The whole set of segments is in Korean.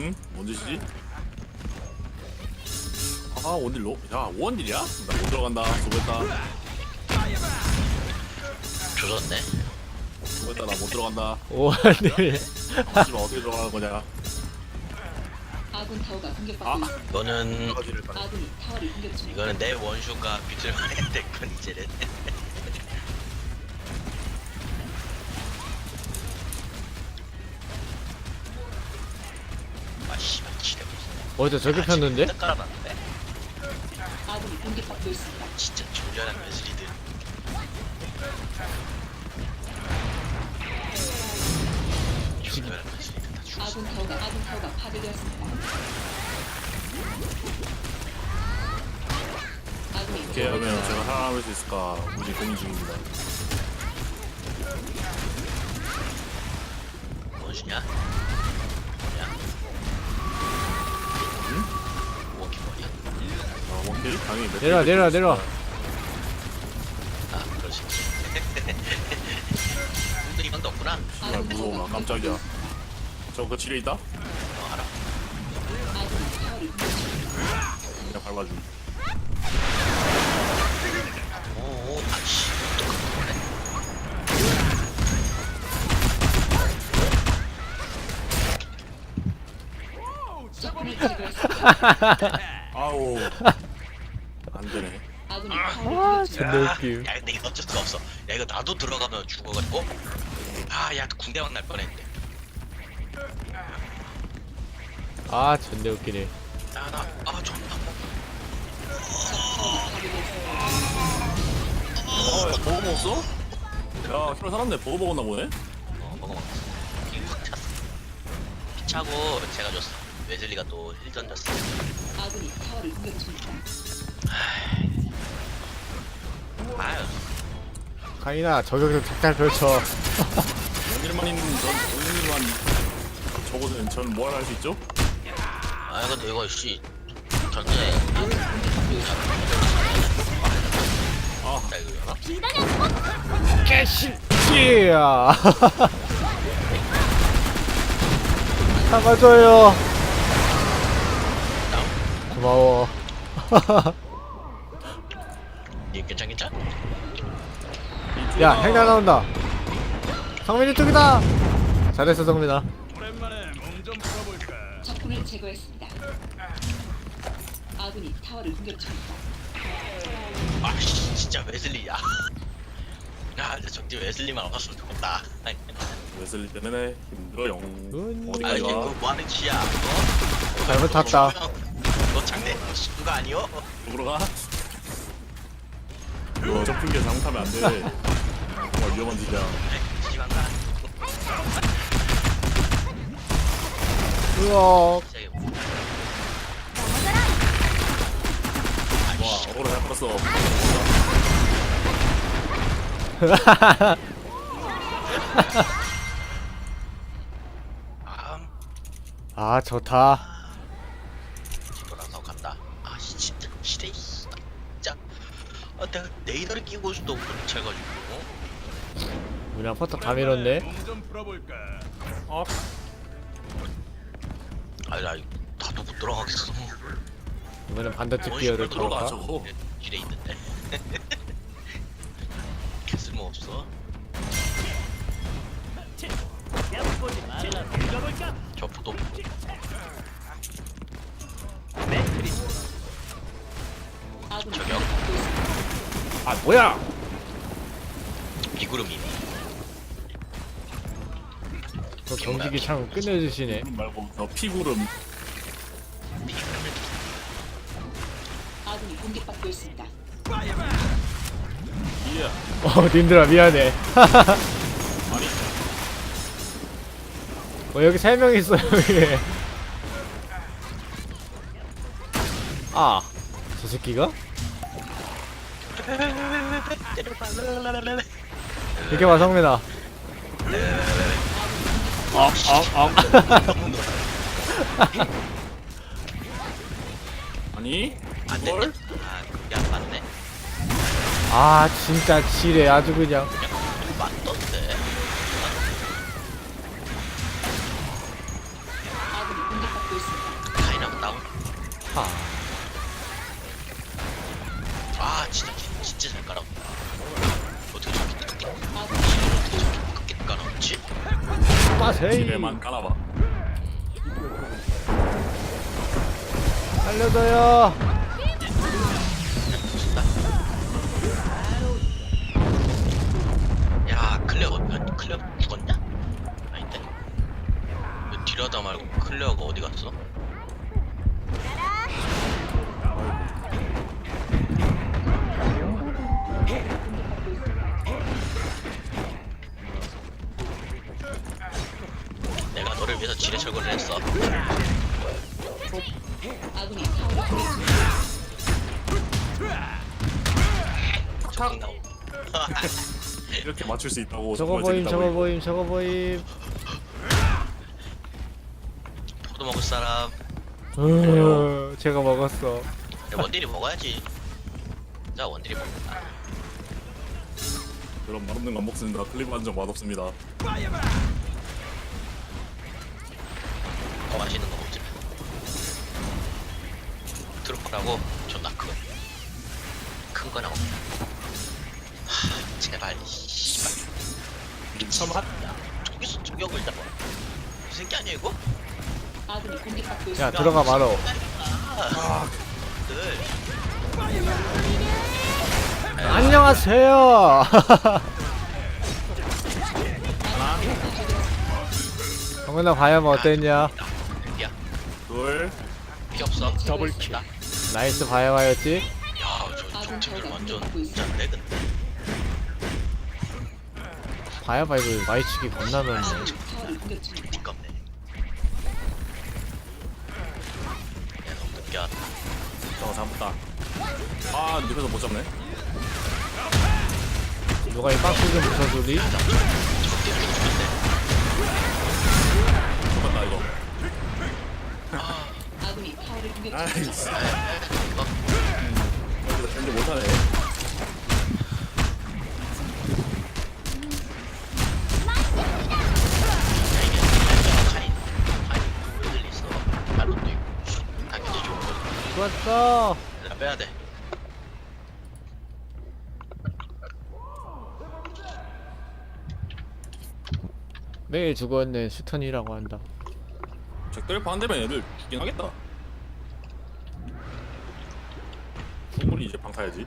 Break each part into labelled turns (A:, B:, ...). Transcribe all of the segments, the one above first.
A: 응? 뭔짓이지? 아 원딜로? 야 원딜이야? 나 못 들어간다 수고했다
B: 조졌네.
A: 수고했다 나 못 들어간다
C: 오한들
A: 하지만 어떻게 들어가는 거냐
D: 아군 타워가
A: 아
D: 공격받고 있습니다.
B: 이거는
A: 바가지를 가네
D: 아군이 타워를 공격 중입니다.
B: 이거는 내 원슈가 많이 냈건 이제
C: 어디서 저렇게 폈는데?
B: 깔아놨는데?
D: 공격받고 있습니다.
B: 진짜 졸렬한 웨슬리들. 졸렬한 웨슬리들 다 죽었어.
D: 아군 타워가 아군 타워가 파괴되었습니다. 아군이
A: 이렇게 하면 제가 살아남을 수 있을까 무지 고민 중입니다
B: 무엇이냐?
A: 아 원딜? 당연히 몇
C: 내려와
A: 개
C: 내려와 내려와
B: 아 그러시 분들이 방도 없구나
A: 아 무서워 나 깜짝이야 저거 지뢰 있다?
B: 어 알아.
A: 그냥 밟아줌
B: 오오 아씨.
A: 아우
D: 아군이
C: 아. 존나 웃김
B: 야 근데 이거 어쩔 수가 없어 야 이거 나도 들어가면 죽어가지고 아야 군대만 날 뻔했는데
C: 아 존나 웃기네
B: 야나아 존나
D: 파괴되었습니다.
A: 어야 버거 먹었어? 야 히로 살았네 버거 먹었나 보네?
B: 어 먹어 먹었어 이확 찼어 피차고 제가 줬어 웨슬리가 또 힐 던졌어
D: 아군이 타워를 공격 중입니다.
C: 카이나 저격을 작잘 펼쳐
A: 원딜만 있는 전 원딜만 적어도 저는 뭘할 수 있죠?
B: 아 근데 이거 씨 이거 열어
C: 개신기야 잡아줘요 고마워
B: 니 괜찮 괜찮?
C: 야 행장 나온다 성민이 쪽이다 잘했어 성민아
D: 적군을 제거했습니다. 아군이 타워를 공격 중입니다.
B: 아씨 진짜 웨슬리야 야 근데 적지 웨슬리만 없었으면 좋겠다
A: 웨슬리 때문에 힘들어요
C: 음.
B: 아
A: 어디가
B: 이거
A: 이거
B: 뭐하는 짓이야 어?
C: 잘못 탔다
B: 너 장대 식구 거 아니여?
A: 누구로 가? 이거 점핑계 잘못하면 안 돼. 정말 위험한 짓이야.
B: 지방가
C: 으억
A: 와 어그로 잘 끌었어.
C: 아아 좋다
B: 돌아서 간다 아 씨, 진짜 시대 진짜 아 내가 네이더를 끼고 있어도 뭉쳐가지고.
C: 우리랑 포터 다 밀었네.
A: 어?
B: 아니 나 이거 나도 못 들어가겠어.
C: 이번엔 반대쪽
B: 뭔
C: 기어를
B: 들어가,
C: 타볼까?
A: 저거
B: 이래 있는데. 개쓸모 없어? 저 포도
D: 아군이
B: 저기요?
C: 아 뭐야?
B: 비구름이니
C: 저 경직이 참 끝내주시네.
A: 구름 말고 저 피구름.
D: 아군이 공격받고 있습니다.
A: 이야
C: 어 님들아 미안해.
A: 아니.
C: 어 여기 세 명 있어 여기 아저 새끼가? 이렇게 봐 성민아
A: 아니?
B: 안? 됐네 아 그게 안 맞네.
C: 아 진짜 지뢰 아주 그냥.
B: 이거 맞던데
D: 아군이 공격받고
C: 마세요.
A: 지뢰만 까나봐.
C: 살려줘요.
B: 야 클레어 어, 클레어 죽었냐? 아닌데? 왜 뒤라다 말고 클레어가 어디 갔어?
A: 맞출 수 있다고
C: 저거
A: 정말
C: 보임,
A: 재밌다고
C: 저거
A: 이거.
C: 보임, 저거 보임.
B: 포도 먹을 사람.
C: 으, 제가 먹었어.
B: 야, 원딜이 먹어야지. 자 원딜이 먹는다.
A: 그럼 맛없는 건 먹습니다. 클립 한정 맛없습니다.
B: 더 맛있는 거 먹지. 트루퍼라고 존나 큰. 큰 거나 먹. 하, 제발 씨발.
A: 참.
B: 야, 저기서 저격을 잡아. 무슨 게 아니야 이거?
D: 아군이 공격받고
C: 야,
D: 있습니다.
C: 들어가 말어.
B: 아, 들.
C: 안녕하세요. 정근아 과연 어땠냐?
B: 야,
A: 둘.
B: 피 없어.
D: 더블
B: 킬. 야,
C: 나이스 바야바였지?
B: 저 종팀들 완전 짠데 근데.
C: 바야바 이거 마이치기 겁나 넓네.
D: 아군이 타워를 공격 중입니다.
B: 띠껍네. 야, 너무 늦게 왔다.
A: 저거 잡았다. 아 늪에서 못 잡네.
C: 누가 이 박스 좀 부숴주리?
A: 잡았다 이거.
D: 아군이 타워를 공격 중입니다.
A: 아이씨.
B: 이거
A: 이제 못하네.
C: 좋았어.
B: 나 빼야 돼.
C: 매일 죽었는 슈턴이라고 한다.
A: 적들 반대면 애들 죽긴 하겠다. 충분히 이제 방 타야지.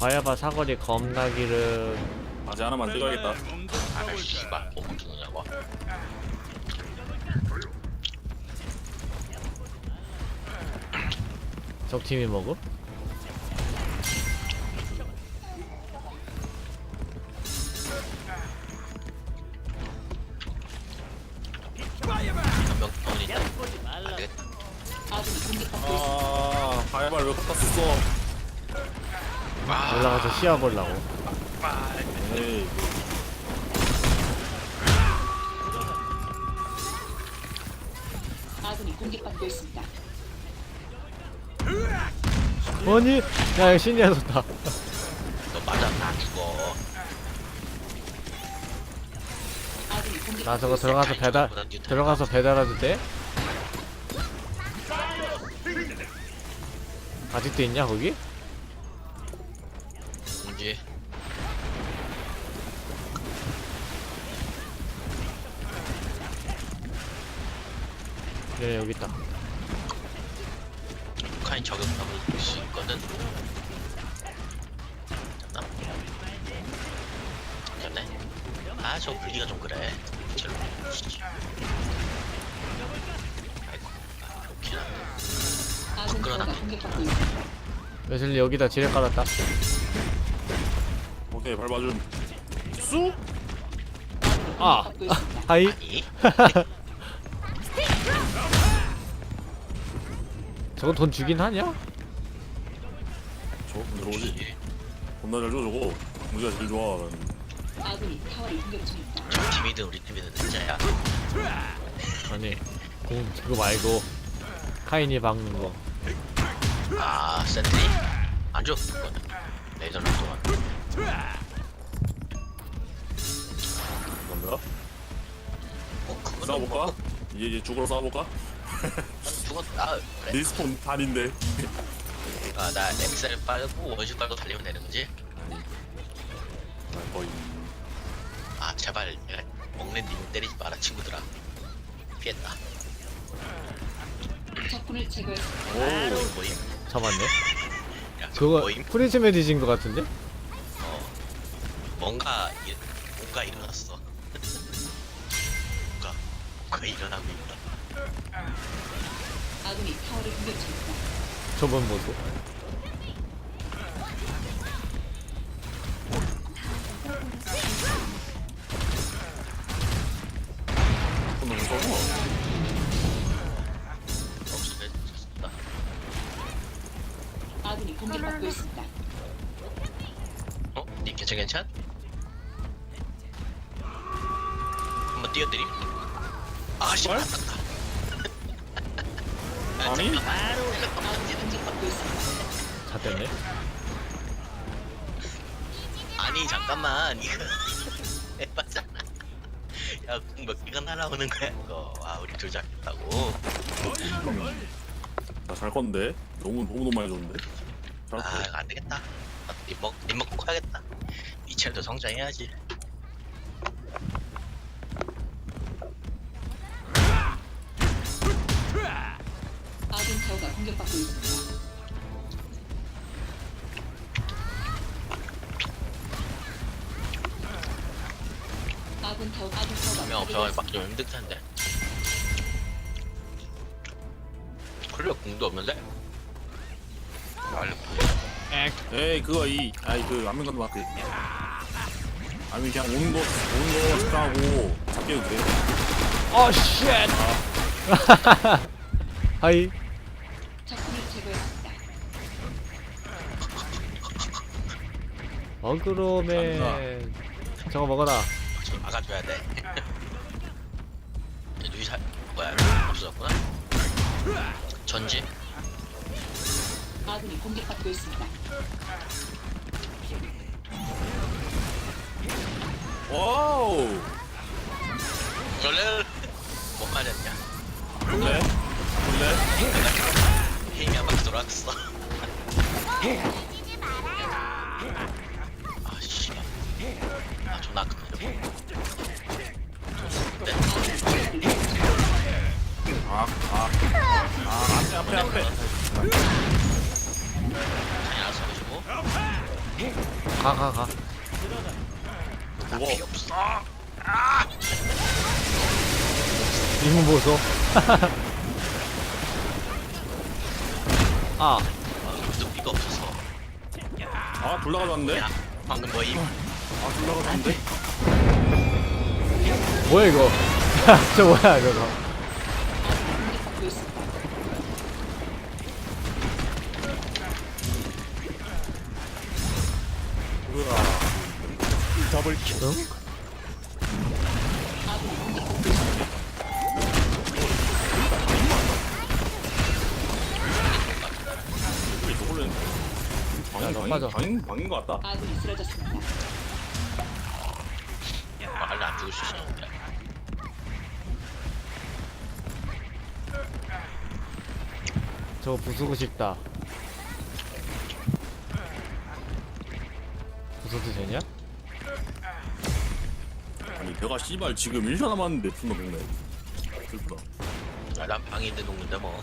C: 바야바 사거리 겁나 길음.
A: 바지 하나만 뜯어야겠다.
B: 아, 씨발, 뭐 먹주느냐고.
C: 적 팀이 먹음?
B: 한명 돈 있다. 안 되겠다.
D: 아군이 공격받고 있습니다.
A: 아 바이바를 왜 갖다 썼어?
C: 올라가서 씌워 보려고.
A: 에이.
D: 아군이 공격받고 있습니다.
C: 아니, 야 이거 신이야 좋다.
B: 너 맞아, 나 죽어.
C: 나 저거. 들어가서 배달 들어가서 배달해도 돼? 아직도 있냐 거기?
B: 뭔지.
C: 얘 여기 있다.
B: 북한이 저격하고 수 있거든. 잡나? 잡네. 아, 저 물기가 좀 그래. 절로. 아이고, 아.
D: 아군 타워가 공격받고 있습니다.
C: 웨슬리 여기다 지뢰 깔았다.
A: 오케이 밟아준. 쑥.
C: 아,
D: 공격받고 있습니다.
C: 하이.
B: 아니,
C: 저거 돈 주긴 하냐?
A: 저거 들어오지. 겁나 잘 줘 저거. 우리가 제일 좋아.
D: 아군이 타워를 공격 중입니다.
B: 저 팀이든 우리 팀이든 진짜야.
C: 아니, 공 그거 말고 카인이 박는 거.
B: 아, 센트리? 안 줘, 그거는. 레이저는 동안.
A: 뭔가?
B: 어, 그거는
A: 싸워볼까? 이제 이제 죽으러 싸워볼까?
B: 죽었, 아, 그래.
A: 리스폰 단인데.
B: 아, 나 엑셀 빨고 원시 빨고 달리면 되는 거지?
A: 아, 거의.
B: 아, 제발, 내가 먹는 님 때리지 마라 친구들아 피했다
D: 적군을 제거했습니다.
B: 오 모임
C: 잡았네.
B: 야
C: 그거
B: 모임
C: 프리즘에 뒤진 것 같은데?
B: 어 뭔가 일, 뭔가 일어났어 뭔가 뭔가 일어나고 있다
D: 아군이 타워를 공격 중입니다.
C: 저번 모습.
A: 너무 무서워.
B: 없어졌다
D: 아군이 공격받고 있습니다.
B: 어? 니 괜찮 괜찮? 한번 뛰어드림 아씨
A: 뭘? 아니?
C: 잡혔네.
B: 아니 잠깐만 이거 해봤잖아 야몇 개가 날아오는 거야 이거 아 우리 둘 잡혔다고
A: 나잘 건데. 너무 너무 너무 많이 줬는데.
B: 잘아
A: 건.
B: 이거 안 되겠다 아, 립, 먹, 립 먹고 가야겠다 미첼도 성장해야지 분명 없어가지고
D: 파괴되었습니다.
B: 막기 좀 힘들 텐데 클리어 궁도 없는데? 알려
A: 에이 그거 이 아이 그 안면 같은 마크. 아니 그냥 오는 거 오는 거 집중하고 잡게도 돼.
C: 어, 쉣! 하이.
D: 제거했습니다.
C: 어그로맨. 저거 먹어라.
B: 지금 막아줘야 돼 누이 살 뭐야 없어졌구나 전지
D: 아군이 공격받고 있습니다.
A: 와우.
B: 원래 못 맞았냐
A: 볼래? 볼래?
B: 힘이 한 바퀴 돌아갔어 아씨 아 존나 아깝네
A: 아, 아, 아, 앞에, 앞에, 앞에.
C: 가, 가, 가.
B: 필요 없어
C: 이문 보소. 아,
B: 아 뚝비가 없어서
A: 아, 둘 나가졌는데?
B: 야 방금 뭐임
A: 아, 둘 나가졌는데?
C: 뭐야, 이거. 저 뭐야, 저거.
A: 더블 킬. 방인,
C: 너
A: 방인,
C: 빠져.
A: 방인, 방인 것 같다?
D: 아군이 쓰러졌습니다.
B: 안 죽을 수 있었는데
C: 저거 부수고 싶다. 부숴도 되냐?
A: 아니, 내가 씨발 지금 1초 남았는데 분노 먹네. 슬프다.
B: 아, 난 방에 있는 놈인데 뭐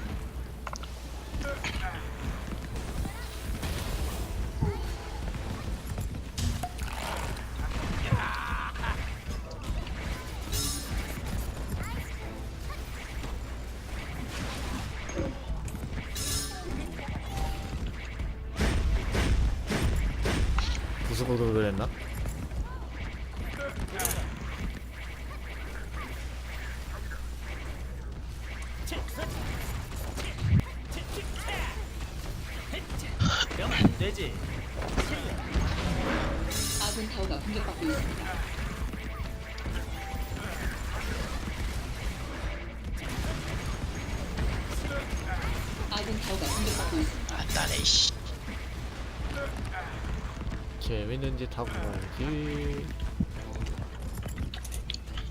C: 부수고도 그랬나?
D: 아군 타워가 공격받고 있습니다. 아군 타워가 공격받고 있습니다.
B: 안다네 씨
C: 재밌는 짓 하고 말지.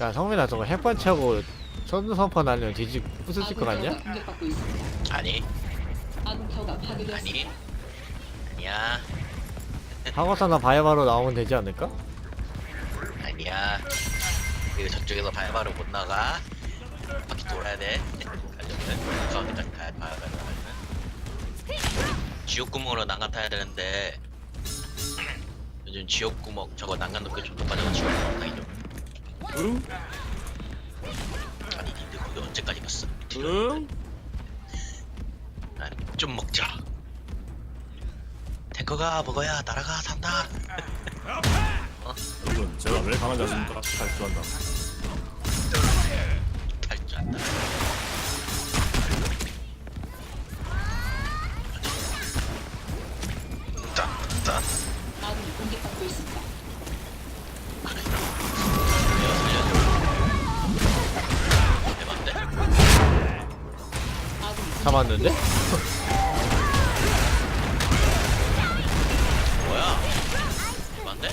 C: 야, 성민아, 저거 핵반치하고 선선판 날리면 뒤집 부수질 것 같냐?
D: 타워가 공격받고 있습니다.
B: 아니
D: 아군 타워가 파괴되었습니다.
B: 아니 아니야
C: 하고서나 바이바로 나오면 되지 않을까?
B: 아니야 이거 저쪽에서 발바로 못 나가 바퀴 돌아야 돼 가려면 가운데까지 가야 가야 가야 가야 지옥구멍으로 난간 타야 되는데 요즘 지옥구멍 저거 난간 높게 좀 높아져가지고 타기 좀
A: 응?
B: 아니 니들 거기 언제까지 갔어?
A: 응?
B: 아니, 좀 먹자 탱커가 먹어야 나라가 산다
A: 여러분 제가 왜 강한 자신입니까? 탈주한다
B: 탈주한다 짠짠
D: 아군이 공격받고 있습니다. 아군이
C: 잡았는데?
B: 뭐야? 대박인데?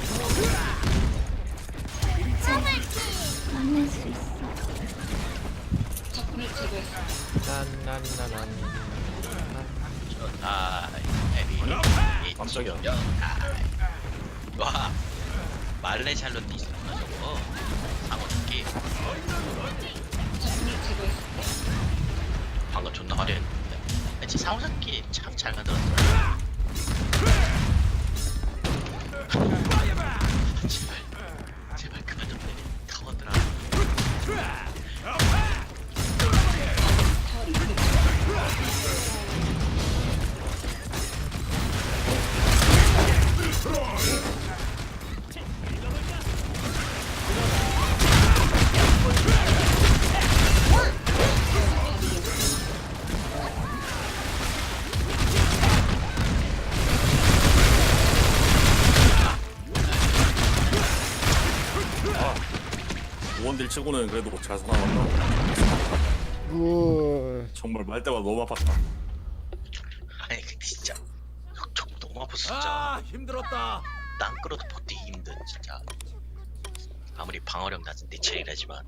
E: 만날 수 있어.
D: 적군을 제거했습니다.
C: 난난난난
B: 아, 에비.
A: 깜짝이야.
B: 와, 말레 샬롯도 있었구나 저거. 상어
D: 제거했습니다.
B: 방금 존나 화려했는데. 애초에 상어 토끼 참 잘 만들었어. 제발, 제발
A: 치고는 그래도 잘 살아남다.
C: 우와
A: 정말 말 때마다 너무 아팠다.
B: 아니 근데 진짜. 저, 저 너무 아팠어 진짜.
A: 아 힘들었다.
B: 땅 끌어도 버티기 힘든 진짜. 아무리 방어력 낮은 내 체이라지만